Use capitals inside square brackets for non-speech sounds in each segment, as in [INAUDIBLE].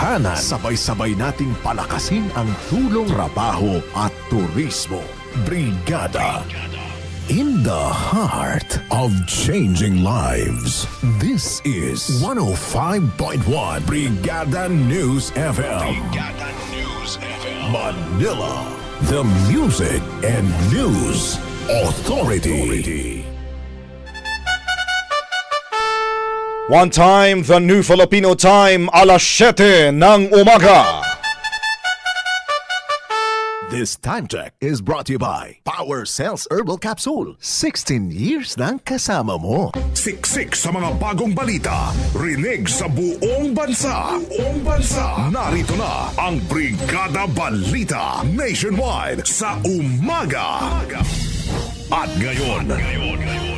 tahanan. Sabay-sabay nating palakasin ang tulong trabaho at turismo. Brigada. In the heart of changing lives. This is 105.1 Brigada News FM. Brigada News FM. Manila. The Music and News Authority. One time, the new Filipino time, alas 7 ng umaga. This time check is brought to you by Power Cells Herbal Capsule. 16 years ng kasama mo. Siksik sa mga bagong balita. Rinig sa buong bansa. Buong bansa. Narito na ang Brigada Balita Nationwide sa umaga. At ngayon,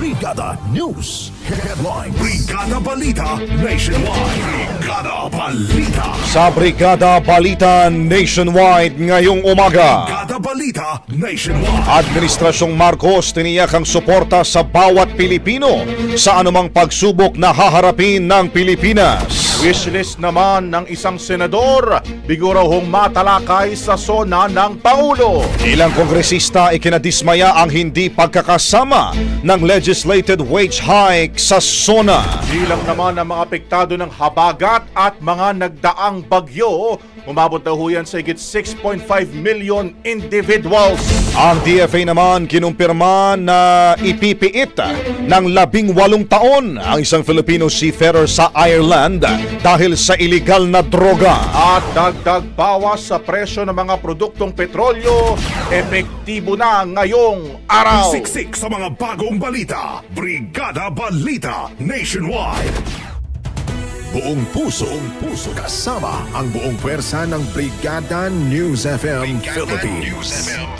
Brigada News Headlines. Brigada Balita Nationwide. Brigada Balita. Sa Brigada Balita Nationwide ngayong umaga. Brigada Balita Nationwide. Administrasyong Marcos tiniyak ang suporta sa bawat Pilipino sa anumang pagsubok na haharapin ng Pilipinas. Wishlist naman ng isang senador, bigurahong matalakay sa sona ng Pangulo. Ilang kongresista ikinadismaya ang hindi pagkakasama ng legislated wage hike sa SONA. Bilang naman ang mga apektado ng habagat at mga nagdaang bagyo, umabot na ho yan sa higit 6.5 million individuals. Ang DFA naman kinumpirma na ipipiit ng labing walong taon ang isang Filipino seafarer sa Ireland dahil sa iligal na droga. At dagdag bawas sa presyo ng mga produktong petrolyo, epektibo na ngayong araw. Siksik sa mga bagong balita. Brigada Balita Nationwide. Buong puso, buong puso kasama ang buong pwersa ng Brigada News FM Philippines.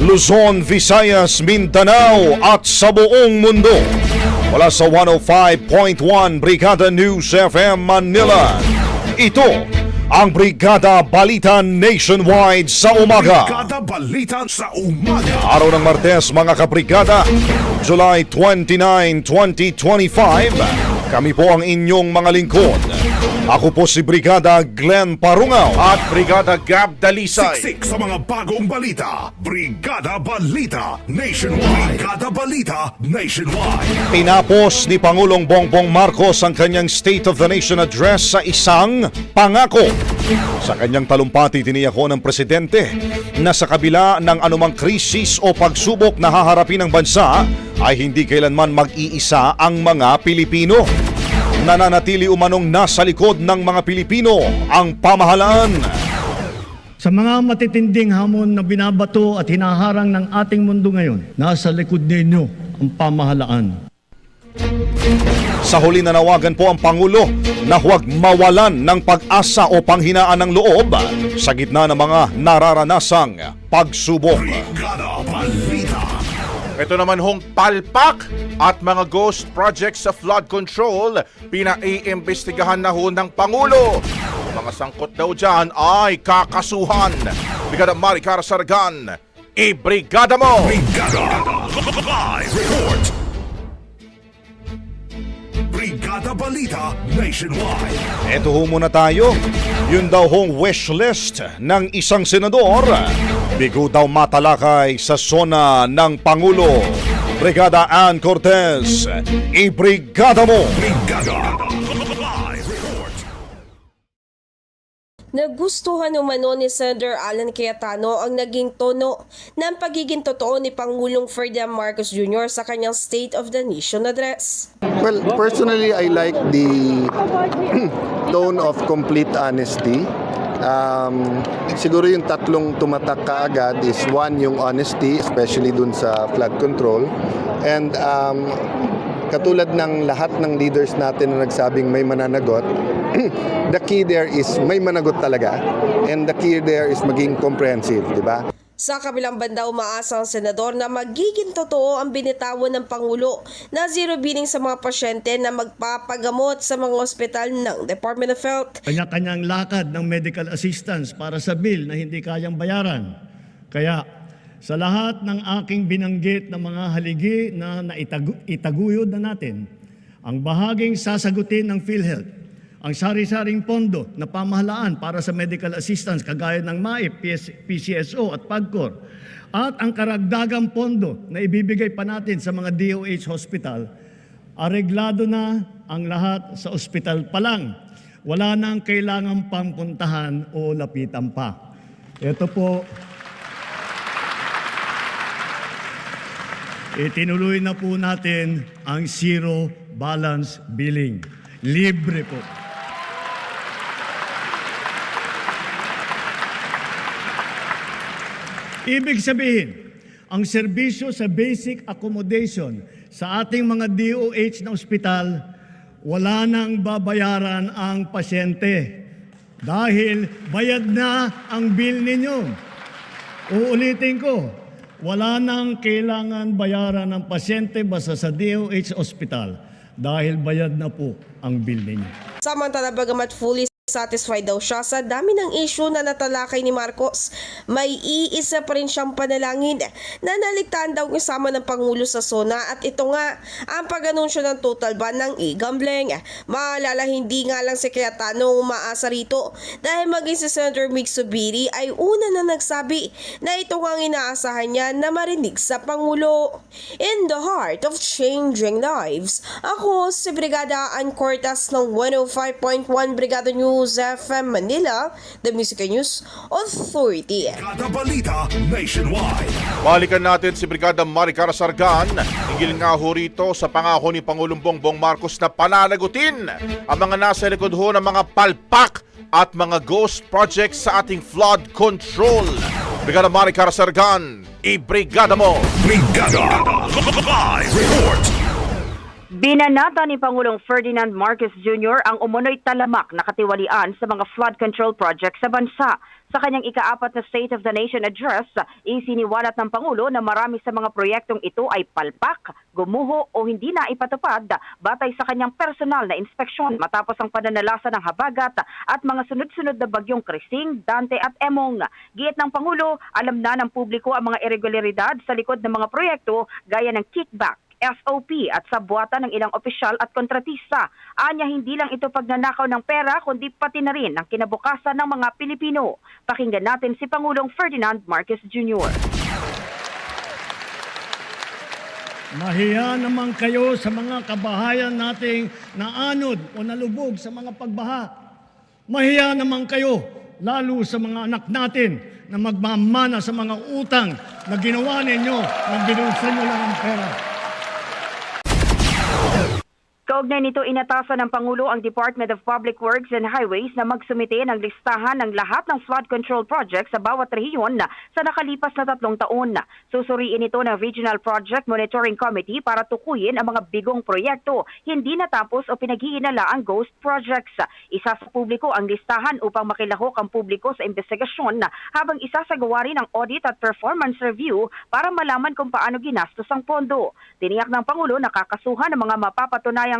Luzon, Visayas, Mindanao at sa buong mundo. Wala sa 105.1 Brigada News FM Manila. Ito ang Brigada Balita Nationwide sa umaga. Brigada Balita sa umaga. Araw ng Martes mga kabrigada, July 29, 2025. Kami po ang inyong mga lingkod. Ako po si Brigada Glenn Parungaw. At Brigada Gab Dalisay. Siksik sa mga bagong balita. Brigada Balita Nationwide. Brigada Balita Nationwide. Tinapos ni Pangulong Bongbong Marcos ang kanyang State of the Nation Address sa isang pangako. Sa kanyang talumpati tiniyako ng presidente na sa kabila ng anumang krisis o pagsubok na haharapin ng bansa ay hindi kailanman mag-iisa ang mga Pilipino. Nananatili umanong nasa likod ng mga Pilipino ang pamahalaan. Sa mga matitinding hamon na binabato at hinaharang ng ating mundo ngayon, nasa likod ninyo ang pamahalaan. Sa huli nanawagan po ang Pangulo na huwag mawalan ng pag-asa o panghinaan ng loob sa gitna ng mga nararanasang pagsubok. Brigada. Ito naman hong palpak at mga ghost projects sa flood control pinaiimbestigahan na ho ng Pangulo. Mga sangkot daw dyan ay kakasuhan. Brigada Maricar Sargan, i-brigada mo! Brigada Live Report. Brigada Balita Nationwide. Eto ho muna tayo. Yun daw hong wish list ng isang senador. Bigo daw matalakay sa zona ng Pangulo. Brigada Ann Cortez, i-brigada mo! Brigada Nagustuhan umano ni Senator Alan Cayetano ang naging tono ng pagiging totoo ni Pangulong Ferdinand Marcos Jr. sa kanyang State of the Nation address. Well, personally, I like the [CLEARS THROAT] tone of complete honesty. Um, siguro yung tatlong tumatak kaagad is one, yung honesty, especially dun sa flood control. And um, katulad ng lahat ng leaders natin na nagsabing may mananagot, [CLEARS THROAT] the key there is may managot talaga. And the key there is maging comprehensive, di ba? Sa kabilang banda, umaasa ang senador na magiging totoo ang binitawan ng Pangulo na zero billing sa mga pasyente na magpapagamot sa mga ospital ng Department of Health. Kanya-kanyang lakad ng medical assistance para sa bill na hindi kayang bayaran. Kaya sa lahat ng aking binanggit na mga haligi na naitagu- itaguyod na natin, ang bahaging sasagutin ng PhilHealth, ang sari-saring pondo na pamahalaan para sa medical assistance kagaya ng MAIP, PS, PCSO at PAGCOR, at ang karagdagang pondo na ibibigay pa natin sa mga DOH hospital, areglado na ang lahat sa ospital pa lang. Wala nang kailangan pang puntahan o lapitan pa. Ito po, itinuloy na po natin ang zero balance billing. Libre po. Ibig sabihin, ang serbisyo sa basic accommodation sa ating mga DOH na ospital, wala nang babayaran ang pasyente dahil bayad na ang bill ninyo. Uulitin ko, wala nang kailangan bayaran ng pasyente basta sa DOH ospital dahil bayad na po ang bill ninyo. Samantala, bagamat fully satisfied daw siya sa dami ng issue na natalakay ni Marcos, may iisa pa rin siyang panalangin na naligtaan daw kasama ng Pangulo sa SONA at ito nga ang pag-anunsyo ng total ban ng e-gambling. Maalala hindi nga lang si Cayetano umaasa rito dahil maging si Senator Mig Subiri ay una na nagsabi na ito nga ang inaasahan niya na marinig sa Pangulo. In the heart of changing lives, ako si Brigada Ann Cortas ng 105.1 Brigada News FM Manila, the Music News Authority. Balita Nationwide. Balikan natin si Brigada Maricar Sargan. Higil nga ho rito sa pangako ni Pangulong Bongbong Marcos na pananagutin ang mga nasa likod ho ng mga palpak at mga ghost projects sa ating flood control. Brigada Maricar Sargan, i-brigada mo! Brigada Live Report. Binanata ni Pangulong Ferdinand Marcos Jr. ang umunoy talamak na katiwalian sa mga flood control projects sa bansa. Sa kanyang ikaapat na State of the Nation address, isiniwalat ng Pangulo na marami sa mga proyektong ito ay palpak, gumuho o hindi na ipatupad batay sa kanyang personal na inspeksyon matapos ang pananalasa ng habagat at mga sunod-sunod na bagyong Krising, Dante at Emong. Giit ng Pangulo, alam na ng publiko ang mga irregularidad sa likod ng mga proyekto gaya ng kickback, SOP at sa buwatan ng ilang opisyal at kontratista. Anya hindi lang ito pagnanakaw ng pera kundi pati na rin ang kinabukasan ng mga Pilipino. Pakinggan natin si Pangulong Ferdinand Marcos Jr. Mahiya naman kayo sa mga kabahayan nating naanod o nalubog sa mga pagbaha. Mahiya naman kayo, lalo sa mga anak natin na magmamana sa mga utang na ginawa ninyo na binulsan nyo lang ang pera. Kaugnay nito, inatasan ng Pangulo ang Department of Public Works and Highways na magsumite ng listahan ng lahat ng flood control projects sa bawat rehiyon sa nakalipas na tatlong taon. Susuriin ito ng Regional Project Monitoring Committee para tukuyin ang mga bigong proyekto, hindi natapos o pinaghihinala ang ghost projects. Isa sa publiko ang listahan upang makilahok ang publiko sa investigasyon habang isasagawa rin ang audit at performance review para malaman kung paano ginastos ang pondo. Tiniyak ng Pangulo na kakasuhan ng mga mapapatunayang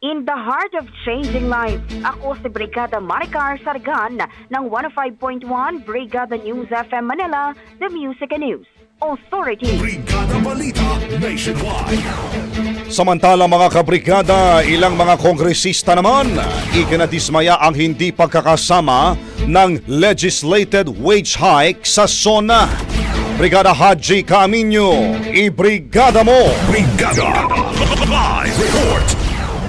In the heart of changing lives, ako si Brigada Maricar Sargan ng 105.1 Brigada News FM Manila, The Music and News Authority. Brigada Balita Nationwide. Samantala mga kabrigada, ilang mga kongresista naman ikinadismaya ang hindi pagkakasama ng legislated wage hike sa SONA. Brigada Haji Caaminyo, ibrigada mo! Brigada Live Report.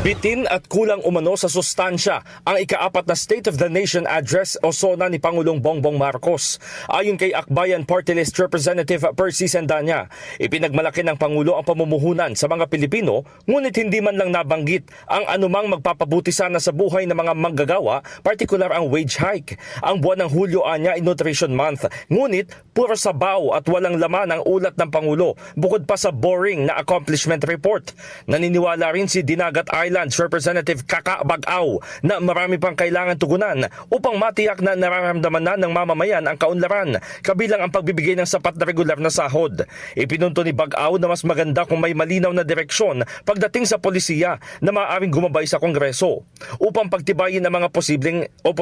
Bitin at kulang umano sa sustansya ang ikaapat na State of the Nation Address o SONA ni Pangulong Bongbong Marcos. Ayon kay Akbayan Party List Representative Percy Sendanya, ipinagmalaki ng Pangulo ang pamumuhunan sa mga Pilipino ngunit hindi man lang nabanggit ang anumang magpapabuti sana sa buhay ng mga manggagawa, partikular ang wage hike. Ang buwan ng Hulyo anya ay Nutrition Month, ngunit puro sabaw at walang laman ang ulat ng Pangulo bukod pa sa boring na accomplishment report. Naniniwala rin si Dinagat Islands Representative Kaka Bagaw na marami pang kailangan tugunan upang matiyak na nararamdaman na ng mamamayan ang kaunlaran kabilang ang pagbibigay ng sapat na regular na sahod. Ipinunto ni Bagaw na mas maganda kung may malinaw na direksyon pagdating sa polisiya na maaaring gumabay sa Kongreso upang pagtibayin ang mga posibleng o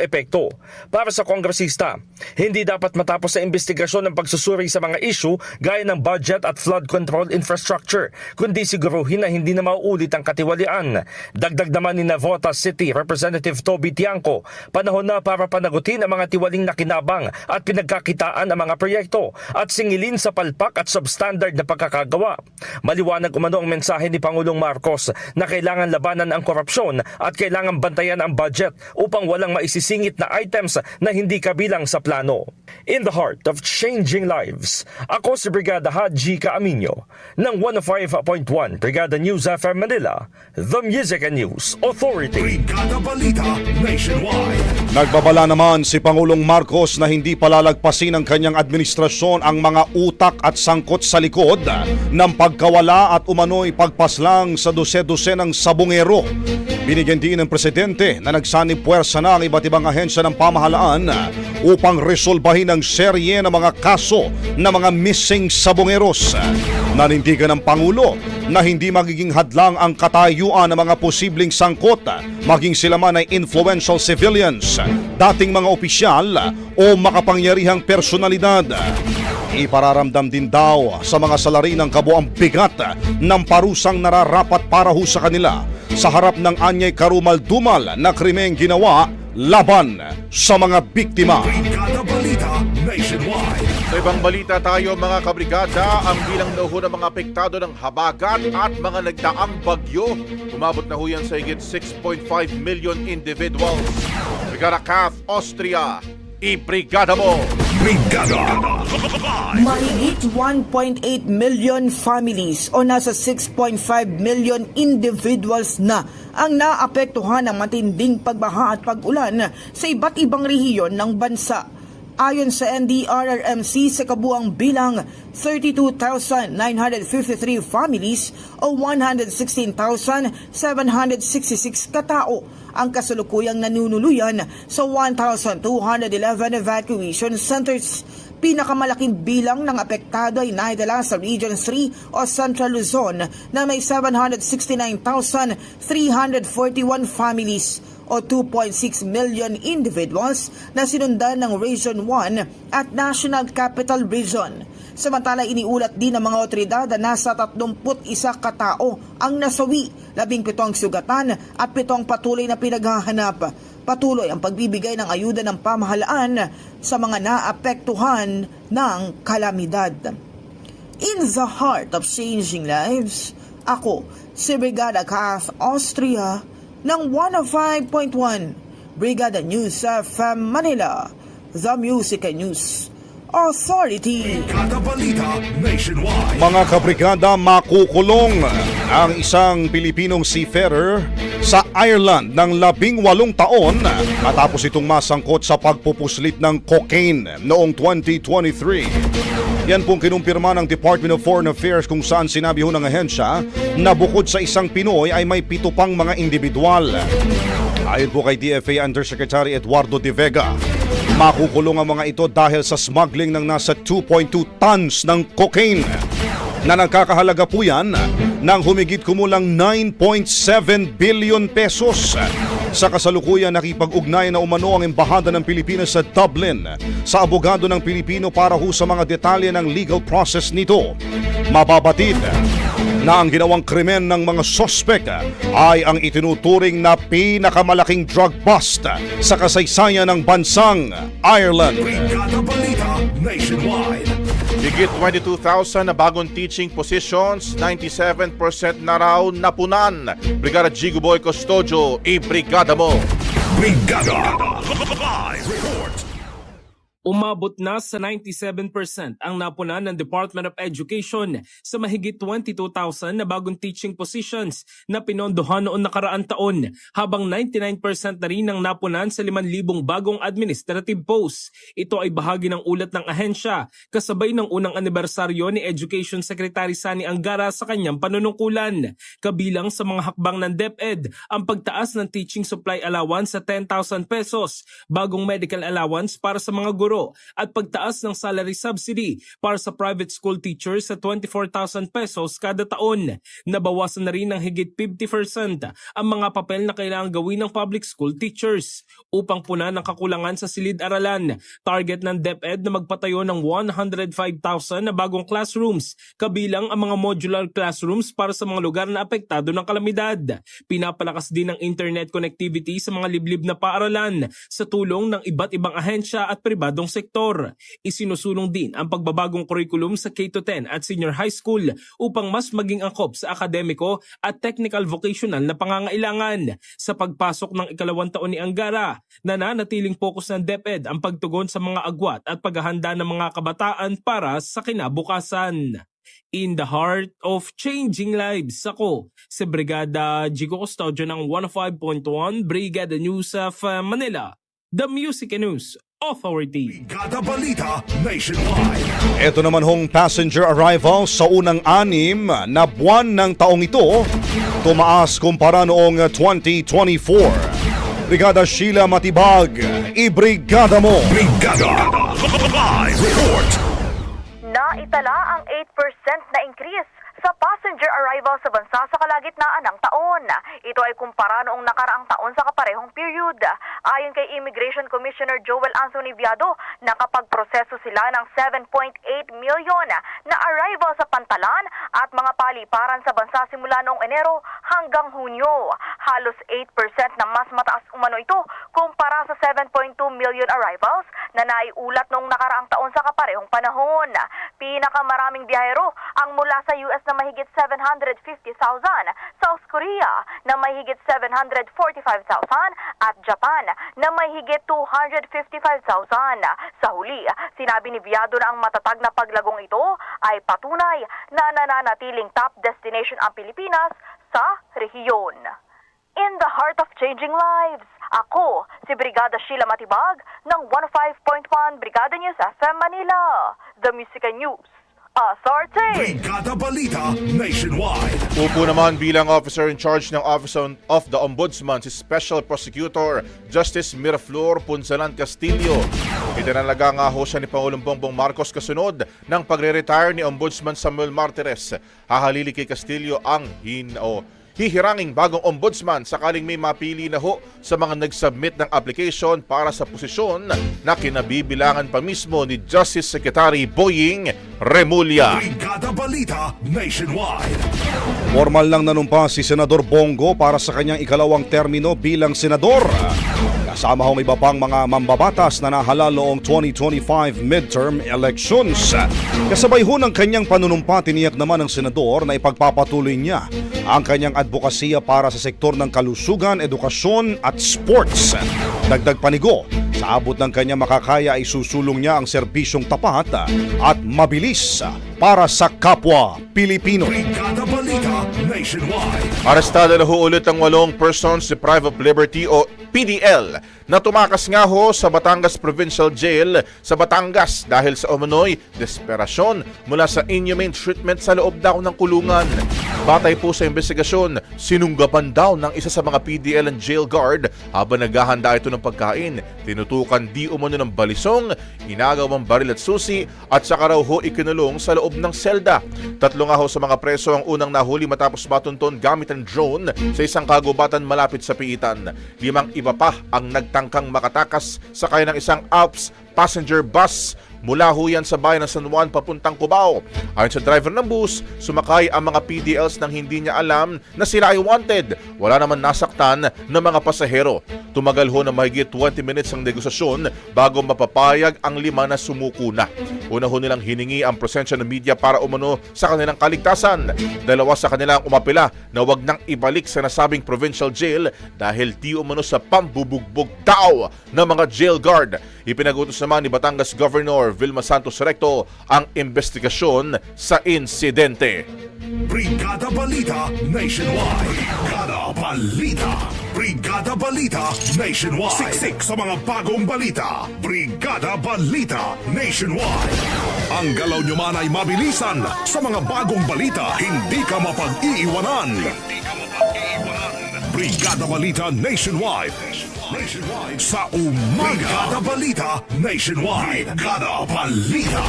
epekto. Para sa kongresista, hindi dapat matapos sa investigasyon ng pagsusuri sa mga issue gaya ng budget at flood control infrastructure, kundi siguruhin na hindi na mauulit ang katiwalian. Dagdag naman ni Navota City Representative Toby Tiangco, panahon na para panagutin ang mga tiwaling nakinabang at pinagkakitaan ang mga proyekto at singilin sa palpak at substandard na pagkakagawa. Maliwanag umano ang mensahe ni Pangulong Marcos na kailangan labanan ang korupsyon at kailangan bantayan ang budget upang walang maisisingit na items na hindi kabilang sa plano. In the heart of changing lives, ako si Brigada Haji Caaminyo ng 105.1 Brigada News FM Manila, The Music and News Authority. Brigada Balita Nationwide. Nagbabala naman si Pangulong Marcos na hindi palalagpasin ng kanyang administrasyon ang mga utak at sangkot sa likod ng pagkawala at umano'y pagpaslang sa dose-dose ng sabungero. Binigyan din ng presidente na nagsanib puwersa na ang iba't ibang ahensya ng pamahalaan upang resolbahin ang serye ng mga kaso ng mga missing sabungeros. Nanindigan ng Pangulo na hindi magiging hadlang ang katayuan ng mga posibleng sangkot maging sila man ay influential civilians, dating mga opisyal o makapangyarihang personalidad. Ipararamdam din daw sa mga salari ng kabuang bigat ng parusang nararapat para ho sa kanila sa harap ng anyay karumal-dumal na krimeng ginawa laban sa mga biktima. Sa ibang balita tayo mga kabrigada, ang bilang na ho ng mga apektado ng habagat at mga nagdaang bagyo. Umabot na ho yan sa higit 6.5 million individuals. Brigada Kath, Austria, i-brigada mo! Brigada Mahigit 1.8 million families o nasa 6.5 million individuals na ang naapektuhan ng matinding pagbaha at pag-ulan sa iba't ibang rehiyon ng bansa. Ayon sa NDRRMC sa kabuang bilang 32,953 families o 116,766 katao ang kasalukuyang nanunuluyan sa 1,211 evacuation centers. Pinakamalaking bilang ng apektado ay naidala sa Region 3 o Central Luzon na may 769,341 families o 2.6 million individuals na sinundan ng Region 1 at National Capital Region. Samantala iniulat din ng mga otoridad na nasa 31 katao ang nasawi, 17 ang sugatan at 7 patuloy na pinaghahanap. Patuloy ang pagbibigay ng ayuda ng pamahalaan sa mga naapektuhan ng kalamidad. In the heart of changing lives, ako si Brigada Kath Austria ng 105.1 Brigada News FM Manila, The Music and News Authority. Mga kabrigada, makukulong ang isang Pilipinong seafarer sa Ireland ng labing walong taon matapos itong masangkot sa pagpupuslit ng cocaine noong 2023. Yan pong kinumpirma ng Department of Foreign Affairs kung saan sinabi ho ng ahensya na bukod sa isang Pinoy ay may pito pang mga individual. Ayon po kay DFA Undersecretary Eduardo De Vega, makukulong ang mga ito dahil sa smuggling ng nasa 2.2 tons ng cocaine na nagkakahalaga po yan ng humigit kumulang 9.7 billion pesos. Sa kasalukuyan, nakipag-ugnay na umano ang Embahada ng Pilipinas sa Dublin sa abogado ng Pilipino para ho sa mga detalye ng legal process nito. Mababatid na ang ginawang krimen ng mga sospek ay ang itinuturing na pinakamalaking drug bust sa kasaysayan ng bansang Ireland. Kada balita nationwide. Higit 22,000 na bagong teaching positions, 97% na raw napunan. Brigada Jigo Boy Custodio, i-brigada mo. Brigada. Live report. Umabot na sa 97% ang napunan ng Department of Education sa mahigit 22,000 na bagong teaching positions na pinondohan noon nakaraang taon, habang 99% na rin ang napunan sa 5,000 bagong administrative posts. Ito ay bahagi ng ulat ng ahensya, kasabay ng unang anibersaryo ni Education Secretary Sani Angara sa kanyang panunungkulan. Kabilang sa mga hakbang ng DepEd ang pagtaas ng teaching supply allowance sa 10,000 pesos, bagong medical allowance para sa mga guro at pagtaas ng salary subsidy para sa private school teachers sa 24,000 pesos kada taon. Nabawasan na rin ng higit 50% ang mga papel na kailangang gawin ng public school teachers upang punan ang kakulangan sa silid-aralan. Target ng DepEd na magpatayo ng 105,000 na bagong classrooms, kabilang ang mga modular classrooms para sa mga lugar na apektado ng kalamidad. Pinapalakas din ang internet connectivity sa mga liblib na paaralan sa tulong ng iba't ibang ahensya at pribadong sektor. Isinusulong din ang pagbabagong curriculum sa K-10 at senior high school upang mas maging angkop sa akademiko at technical vocational na pangangailangan. Sa pagpasok ng ikalawang taon ni Angara, nananatiling focus ng DepEd ang pagtugon sa mga agwat at paghahanda ng mga kabataan para sa kinabukasan. In the heart of changing lives, ako si Brigada Jigo Custodio ng 105.1 Brigada News of uh, Manila, The Music and News Authority. Kada balita nationwide. Ito naman hong passenger arrival sa unang anim na buwan ng taong ito, tumaas kumpara noong 2024. Brigada Sheila Matibag, ibrigada mo! Brigada. Live report. Naitala ang 8% na increase sa passenger arrival sa bansa sa kalagitnaan ng taon. Ito ay kumpara noong nakaraang taon sa kaparehong period. Ayon kay Immigration Commissioner Joel Anthony Viado, nakapagproseso sila ng 7.8 million na arrival sa pantalan at mga paliparan sa bansa simula noong Enero hanggang Hunyo. Halos 8% na mas mataas umano ito kumpara sa 7.2 million arrivals na naiulat noong nakaraang taon sa kaparehong panahon. Pinakamaraming biyahero ang mula sa US na mahigit 750,000, South Korea na mahigit 745,000 at Japan na mahigit 255,000. Sa huli, sinabi ni Viado na ang matatag na paglagong ito ay patunay na nananatiling top destination ang Pilipinas sa rehiyon. In the heart of changing lives, ako si Brigada Sheila Matibag ng 105.1 Brigada News FM Manila, The Music News Authority. Brigada balita nationwide. Upo naman bilang officer in charge ng Office on- of the Ombudsman si Special Prosecutor Justice Miraflor Punsalan Castillo. Itinalaga nga ho siya ni Pangulong Bongbong Marcos kasunod ng pagre-retire ni Ombudsman Samuel Martires. Hahalili kay Castillo ang hin o hihiranging bagong ombudsman sakaling may mapili na ho sa mga nag-submit ng application para sa posisyon na kinabibilangan pa mismo ni Justice Secretary Boying Remulla. Brigada Balita Nationwide. Formal lang nanumpa si Senador Bongo para sa kanyang ikalawang termino bilang senador. Kasama hong iba pang mga mambabatas na nahalal noong 2025 midterm elections. Kasabay ho ng kanyang panunumpa, tiniyak naman ng senador na ipagpapatuloy niya ang kanyang advokasya para sa sektor ng kalusugan, edukasyon at sports. Dagdag panigo, sa abot ng kanya makakaya ay susulong niya ang serbisyong tapat at mabilis para sa kapwa Pilipino. Arestado na ho ulit ang walong persons deprived of liberty o PDL na tumakas nga ho sa Batangas Provincial Jail sa Batangas dahil sa umano'y desperasyon mula sa inhumane treatment sa loob daw ng kulungan. Batay po sa investigasyon, sinunggapan daw ng isa sa mga PDL and jail guard habang naghahanda ito ng pagkain. Tinutukan di umano ng balisong, inagawang baril at susi at saka raw ho ikinulong sa loob ng selda. Tatlo nga ho sa mga preso ang unang nahuli matapos matunton gamit ang drone sa isang kagubatan malapit sa piitan. Limang iba pa ang nagtangkang makatakas sa kaya ng isang Alps passenger bus mula ho sa bayan ng San Juan papuntang Cubao. Ayon sa driver ng bus, sumakay ang mga PDLs nang hindi niya alam na sila ay wanted. Wala naman nasaktan ng mga pasahero. Tumagal ho na mahigit 20 minutes ang negosasyon bago mapapayag ang lima na sumuko na. Una ho nilang hiningi ang presensya ng media para umano sa kanilang kaligtasan. Dalawa sa kanilang umapila na wag nang ibalik sa nasabing provincial jail dahil di umano sa pambubugbog daw ng mga jail guard. Ipinagutos naman ni Batangas Governor Vilma Santos Recto ang investigasyon sa insidente. Brigada Balita Nationwide. Brigada Balita. Brigada Balita Nationwide. Siksik sa mga bagong balita. Brigada Balita Nationwide. Ang galaw nyo man ay mabilisan sa mga bagong balita. Hindi ka mapag-iiwanan. Hindi ka mapag-iiwanan. Brigada Balita Nationwide. Nationwide sa umaga. Brigada Balita Nationwide. Brigada Balita.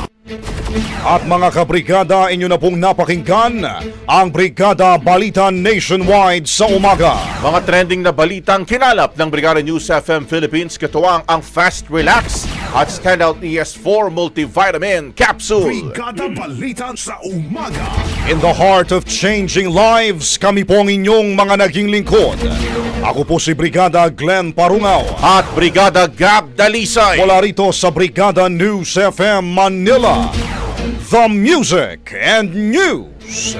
At mga kabrigada, inyo na pong napakinggan ang Brigada Balita Nationwide sa umaga. Mga trending na balitang kinalap ng Brigada News FM Philippines katuwang ang Fast Relax at Standout ES4 Multivitamin Capsule. Brigada Balita sa umaga. In the heart of changing lives, kami po ang inyong mga naging lingkod. Ako po si Brigada Glenn Parungaw. At Brigada Gab Dalisay. Mula rito sa Brigada News FM Manila. The Music and News